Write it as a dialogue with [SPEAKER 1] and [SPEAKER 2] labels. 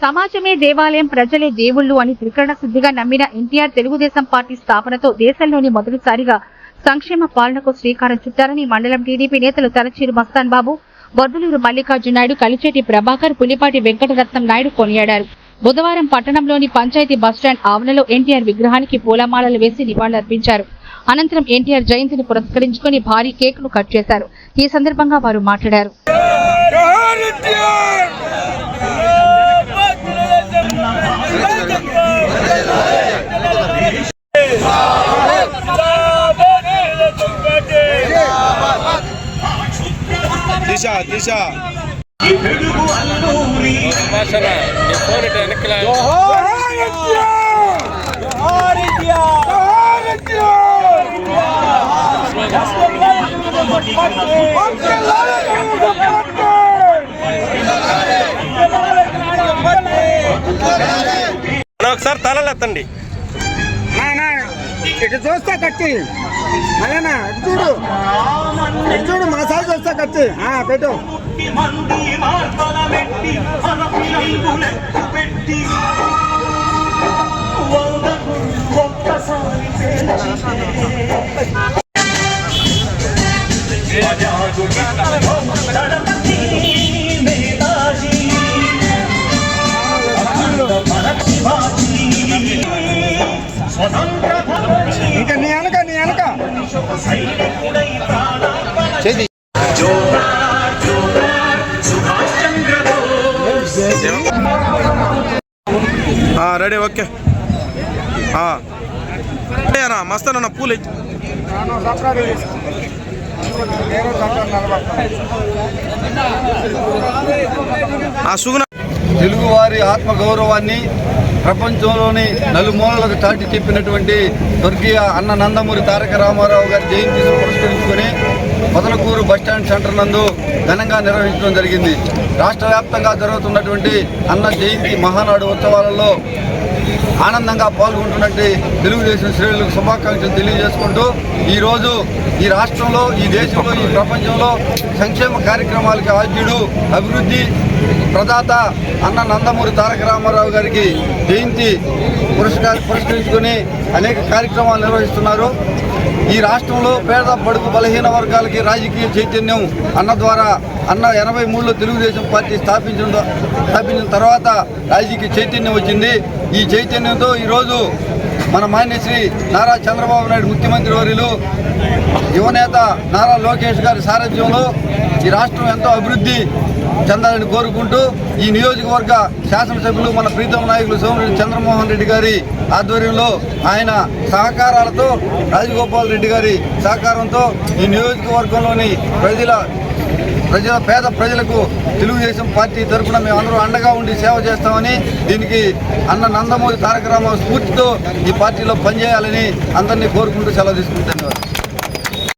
[SPEAKER 1] సమాజమే దేవాలయం ప్రజలే దేవుళ్ళు అని త్రికరణ శుద్ధిగా నమ్మిన ఎన్టీఆర్ తెలుగుదేశం పార్టీ స్థాపనతో దేశంలోని మొదటిసారిగా సంక్షేమ పాలనకు శ్రీకారం చుట్టారని మండలం టీడీపీ నేతలు తలచీరు మస్తాన్ బాబు బొద్దులూరు మల్లికార్జున నాయుడు కలిచేటి ప్రభాకర్ పులిపాటి వెంకటరత్నం నాయుడు కొనియాడారు. బుధవారం పట్టణంలోని పంచాయతీ బస్టాండ్ ఆవరణలో ఎన్టీఆర్ విగ్రహానికి పూలమాలలు వేసి నివాళులర్పించారు. అనంతరం ఎన్టీఆర్ జయంతిని పురస్కరించుకుని భారీ కేక్ను కట్ చేశారు. ఈ సందర్భంగా వారు మాట్లాడారు
[SPEAKER 2] జోహార్ ఎన్టీఆర్ దిశ దిశ
[SPEAKER 3] భాషణ నీ ఫోన్ ఇటు వెనక్కి లా-
[SPEAKER 2] జోహార్ ఎన్టీఆర్ జోహార్ ఎన్టీఆర్ జోహార్ ఎన్టీఆర్
[SPEAKER 3] అన్న, ఒకసారి తలలు ఎత్తండి
[SPEAKER 2] ఇటు చూస్తా కత్తి అలానా ఇటు చూడు. చూడు మా సార్ చూస్తా కత్తి ఆ, పెట్టు.
[SPEAKER 4] స్వతంత్ర సైనికుడై ప్రాణార్పణ సుభాష్ చంద్రబోస్
[SPEAKER 3] రెడీ ఓకే అన్న పూలు సుగుణ
[SPEAKER 5] తెలుగువారి ఆత్మగౌరవాన్ని ప్రపంచంలోని నలుమూలలకు చాటి చెప్పినటువంటి స్వర్గీయ అన్న నందమూరి తారక రామారావు గారి జయంతిని పురస్కరించుకొని మొదలకూరు బస్టాండ్ సెంటర్ నందు ఘనంగా నిర్వహించడం జరిగింది. రాష్ట్ర వ్యాప్తంగా జరుగుతున్నటువంటి అన్న జయంతి మహానాడు ఉత్సవాలలో ఆనందంగా పాల్గొంటున్నట్టు తెలుగుదేశం శ్రేణులకు శుభాకాంక్షలు తెలియజేసుకుంటూ ఈరోజు ఈ రాష్ట్రంలో ఈ దేశంలో ఈ ప్రపంచంలో సంక్షేమ కార్యక్రమాలకి ఆద్యుడు అభివృద్ధి ప్రదాత అన్న నందమూరి తారక రామారావు గారికి జయంతి పురస్కార పురస్కరించుకొని అనేక కార్యక్రమాలు నిర్వహిస్తున్నారు. ఈ రాష్ట్రంలో పేద బడుగు బలహీన వర్గాలకి రాజకీయ చైతన్యం అన్న ద్వారా అన్న ఎనభై మూడులో తెలుగుదేశం పార్టీ స్థాపించిన స్థాపించిన తర్వాత రాజకీయ చైతన్యం వచ్చింది. ఈ చైతన్యంతో ఈరోజు మన మాన్యశ్రీ నారా చంద్రబాబు నాయుడు ముఖ్యమంత్రి వర్యులు యువనేత నారా లోకేష్ గారి సారథ్యంలో ఈ రాష్ట్రం ఎంతో అభివృద్ధి చెందాలని కోరుకుంటూ ఈ నియోజకవర్గ శాసనసభ్యులు మన ప్రీతం నాయకులు సోమిరెడ్డి చంద్రమోహన్ రెడ్డి గారి ఆధ్వర్యంలో ఆయన సహకారాలతో రాజగోపాల్ రెడ్డి గారి సహకారంతో ఈ నియోజకవర్గంలోని ప్రజల ప్రజల పేద ప్రజలకు తెలుగుదేశం పార్టీ తరఫున మేము అందరూ అండగా ఉండి సేవ చేస్తామని దీనికి అన్న నందమూరి తారక రామారావు స్ఫూర్తితో ఈ పార్టీలో పనిచేయాలని అందరినీ కోరుకుంటూ సెలవు తీసుకుంటున్నారు